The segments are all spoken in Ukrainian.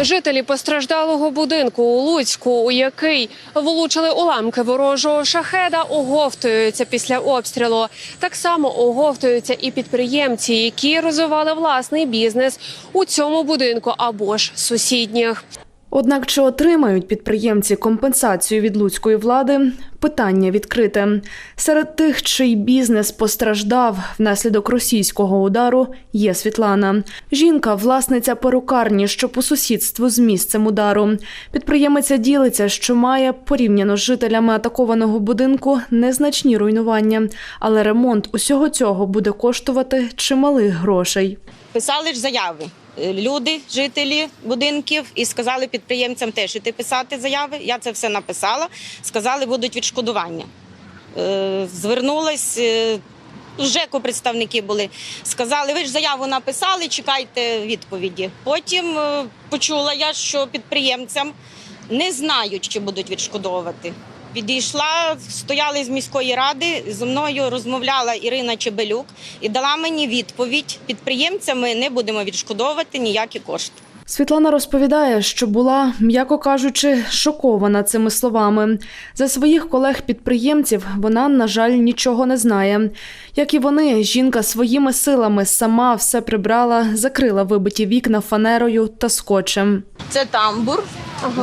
Жителі постраждалого будинку у Луцьку, у який влучили уламки ворожого шахеда, оговтуються після обстрілу. Так само оговтуються і підприємці, які розвивали власний бізнес у цьому будинку або ж сусідніх. Однак чи отримають підприємці компенсацію від луцької влади? Питання відкрите. Серед тих, чий бізнес постраждав внаслідок російського удару, є Світлана. Жінка, власниця перукарні, що по сусідству з місцем удару. Підприємиця ділиться, що має порівняно з жителями атакованого будинку незначні руйнування, але ремонт усього цього буде коштувати чималих грошей. Писали ж заяви. Люди, жителі будинків, і сказали підприємцям теж іти писати заяви. Я це все написала. Сказали, будуть відшкодування. Е, Звернулась. е, ЖЕКу представники були. Сказали, ви ж заяву написали, чекайте відповіді. Потім е, почула я, що підприємцям не знають, чи будуть відшкодовувати. Підійшла, стояли з міської ради. Зі мною розмовляла Ірина Чебелюк і дала мені відповідь: підприємцями ми не будемо відшкодовувати ніякі кошти. Світлана розповідає, що була, м'яко кажучи, шокована цими словами. За своїх колег-підприємців вона, на жаль, нічого не знає. Як і вони, жінка своїми силами сама все прибрала, закрила вибиті вікна фанерою та скотчем. Це тамбур,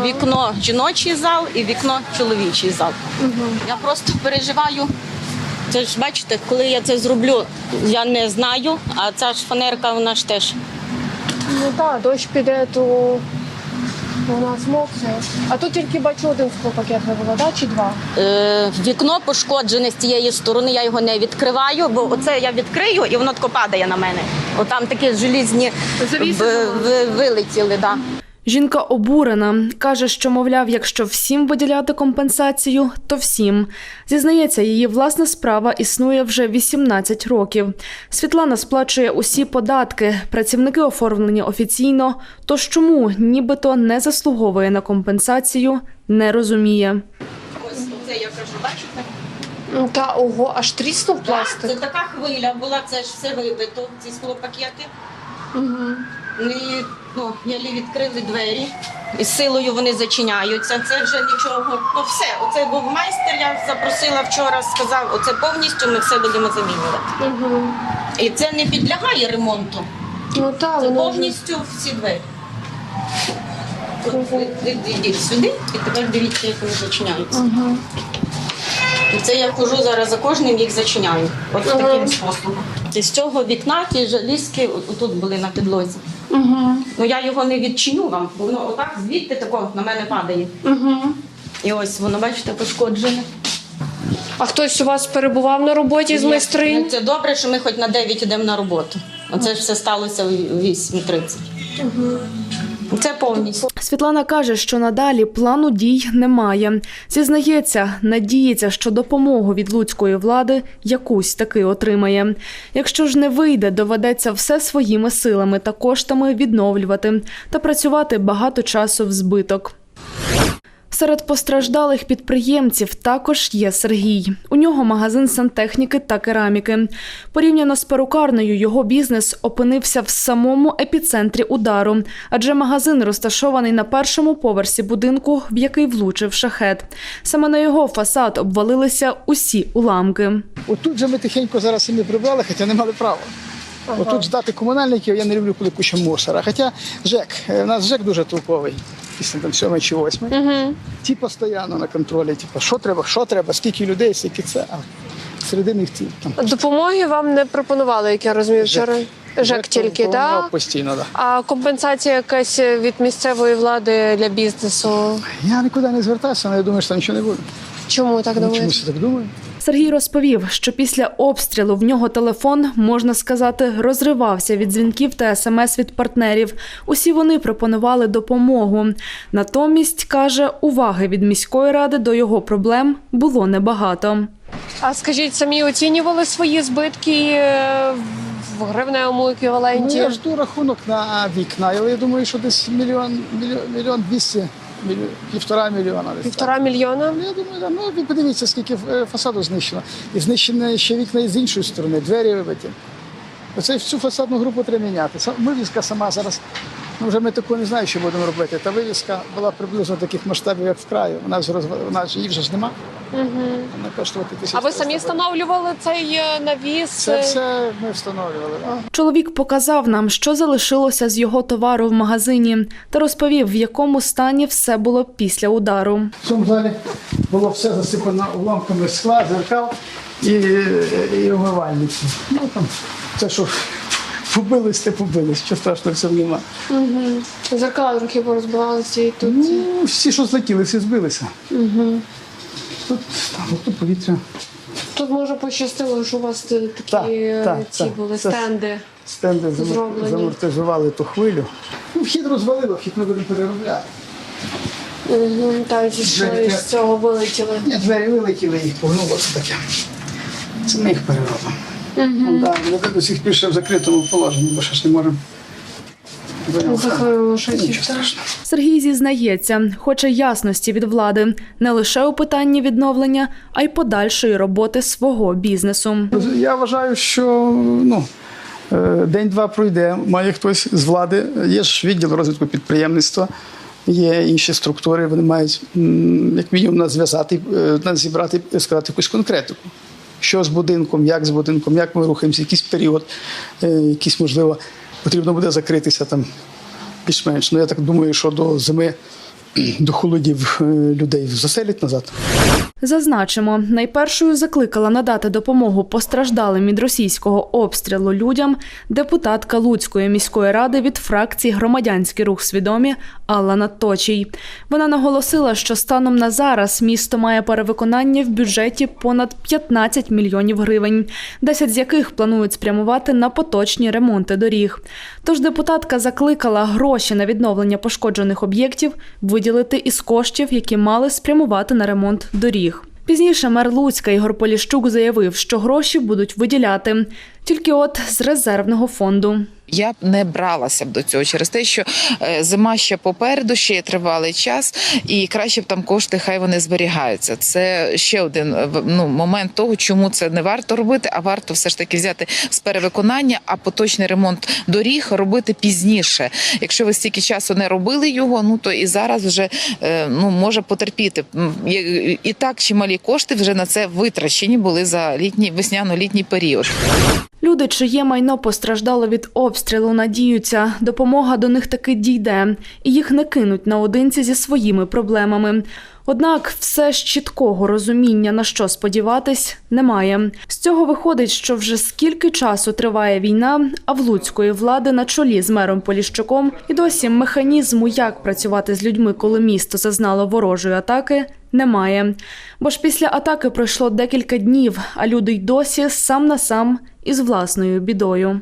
вікно жіночий зал і вікно чоловічий зал. Я просто переживаю. Це ж бачите, коли я це зроблю, я не знаю. А ця ж фанерка, вона ж теж Ну так, дощ піде, то вона змокне. А тут тільки бачу один склопакет не було, так, чи два? Е, вікно пошкоджене з цієї сторони, я його не відкриваю, бо оце я відкрию і воно тако падає на мене. Отам такі желізні Завіси в- в- вилетіли. Да. Жінка обурена, каже, що, мовляв, якщо всім виділяти компенсацію, то всім. Зізнається, її власна справа існує вже 18 років. Світлана сплачує усі податки, працівники оформлені офіційно. Тож чому нібито не заслуговує на компенсацію, не розуміє. Ось це я кажу, бачите? Ну, Та ого, аж тріснув Так, пластик. це така хвиля була, це ж все вибито, ці склопакети. Ну, і ну, ялі відкрили двері, і силою вони зачиняються. Це вже нічого. Ну все, оце був майстер, я запросила вчора, сказав, оце повністю ми все будемо замінювати. Угу. І це не підлягає ремонту. Ну так, Це воно повністю всі двері. От, ви- ви Йдіть сюди і тепер дивіться, як вони зачиняються. Угу. І це я хожу зараз за кожним, їх зачиняю. От таким способом. І з цього вікна ті жалізки тут були на підлозі. Угу. Ну я його не відчиню вам, бо воно отак звідти тако на мене падає. Угу. І ось воно, бачите, пошкоджене. А хтось у вас перебував на роботі з майстри? майстринь? Це добре, що ми хоч на 9 йдемо на роботу. Оце ж все сталося о 8.30. Це повністю. Світлана каже, що надалі плану дій немає. Зізнається, надіється, що допомогу від луцької влади якусь таки отримає. Якщо ж не вийде, доведеться все своїми силами та коштами відновлювати та працювати багато часу в збиток. Серед постраждалих підприємців також є Сергій. У нього магазин сантехніки та кераміки. Порівняно з перукарнею, його бізнес опинився в самому епіцентрі удару, адже магазин розташований на першому поверсі будинку, в який влучив шахет. Саме на його фасад обвалилися усі уламки. Отут же ми тихенько зараз самі прибрали, хоча не мали права. Отут ждати комунальників я не люблю, коли куча мусора. Хоча ЖЕК, е, у нас ЖЕК дуже толковий, після там сьомий чи восьмий. Угу. Ті постійно на контролі, типу, що треба, що треба, скільки людей, скільки це. А серед них ті там Допомоги вам не пропонували, як я розумію, вчора. ЖЕК тільки, допомагав так? постійно, да. А компенсація якась від місцевої влади для бізнесу. Я нікуди не звертався, але я думаю, що там нічого не буде. Чому так думаєте? чомусь так думаю. Сергій розповів, що після обстрілу в нього телефон, можна сказати, розривався від дзвінків та смс від партнерів. Усі вони пропонували допомогу. Натомість каже, уваги від міської ради до його проблем було небагато. А скажіть, самі оцінювали свої збитки е, в гривневому Ну, еквіваленті? я жду рахунок на вікна, але я думаю, що десь мільйон, мільйон, мільйон двісті, півтора мільйона. Десь Півтора мільйона. Ну, Я думаю, да. ну ви подивіться, скільки е, фасаду знищено. І знищені ще вікна і з іншої сторони, двері вибиті. Оце всю фасадну групу треба міняти. Вивіска сама зараз Ну, вже ми таку не знаємо, що будемо робити. Та вивіска була приблизно таких масштабів, як в краю. Вона ж розв... вона ж її вже ж нема. Вона коштувати тисяч. А ви самі встановлювали цей е, навіс? Це все ми встановлювали. Чоловік показав нам, що залишилося з його товару в магазині, та розповів, в якому стані все було після удару. В цьому залі було все засипано уламками скла, зеркал і, і умивальниці. Ну там це що побились, те побились, що страшно в цьому нема. Зеркала трохи порозбивалися і тут. Ну, всі, що злетіли, всі збилися. Угу. Тут, там, тут повітря. Тут може пощастило, що у вас такі Так, е, так, ці так. були Це- стенди. Стенди Зроблені. замортизували ту хвилю. Ну, вхід розвалило, вхід ми будемо переробляти. Угу, та ті, що Двері- із цього вилетіли. Ні, двері вилетіли, їх погнулося таке. Це ми їх переробимо. Ну, да, вони до сих пір ще в закритому положенні, бо ще ж не можемо. Щось. Нічого. Сергій зізнається, хоче ясності від влади не лише у питанні відновлення, а й подальшої роботи свого бізнесу. Я вважаю, що ну, е, день-два пройде, має хтось з влади. Є ж відділ розвитку підприємництва, є інші структури, вони мають як мінімум нас зв'язати, е, нас зібрати сказати якусь конкретику. Що з будинком, як з будинком, як ми рухаємося, якийсь період, е, якийсь, можливо, потрібно буде закритися там більш-менш. Ну, я так думаю, що до зими, до холодів е, людей заселять назад. Зазначимо, найпершою закликала надати допомогу постраждалим від російського обстрілу людям депутатка Луцької міської ради від фракції Громадянський рух свідомі Алла Наточій. Вона наголосила, що станом на зараз місто має перевиконання в бюджеті понад 15 мільйонів гривень, 10 з яких планують спрямувати на поточні ремонти доріг. Тож депутатка закликала гроші на відновлення пошкоджених об'єктів виділити із коштів, які мали спрямувати на ремонт доріг. Пізніше мер Луцька Ігор Поліщук заявив, що гроші будуть виділяти тільки от з резервного фонду. Я б не бралася б до цього через те, що е, зима ще попереду, ще тривалий час, і краще б там кошти, хай вони зберігаються. Це ще один е, ну, момент того, чому це не варто робити, а варто все ж таки взяти з перевиконання, а поточний ремонт доріг робити пізніше. Якщо ви стільки часу не робили його, ну то і зараз вже е, ну може потерпіти. І так чималі кошти вже на це витрачені були за літній весняно-літній період. Люди, чиє майно постраждало від обстрілу, надіються, допомога до них таки дійде, і їх не кинуть наодинці зі своїми проблемами. Однак все ж чіткого розуміння на що сподіватись немає. З цього виходить, що вже скільки часу триває війна, а в луцької влади на чолі з мером Поліщуком і досі механізму, як працювати з людьми, коли місто зазнало ворожої атаки, немає. Бо ж після атаки пройшло декілька днів, а люди й досі сам на сам із власною бідою.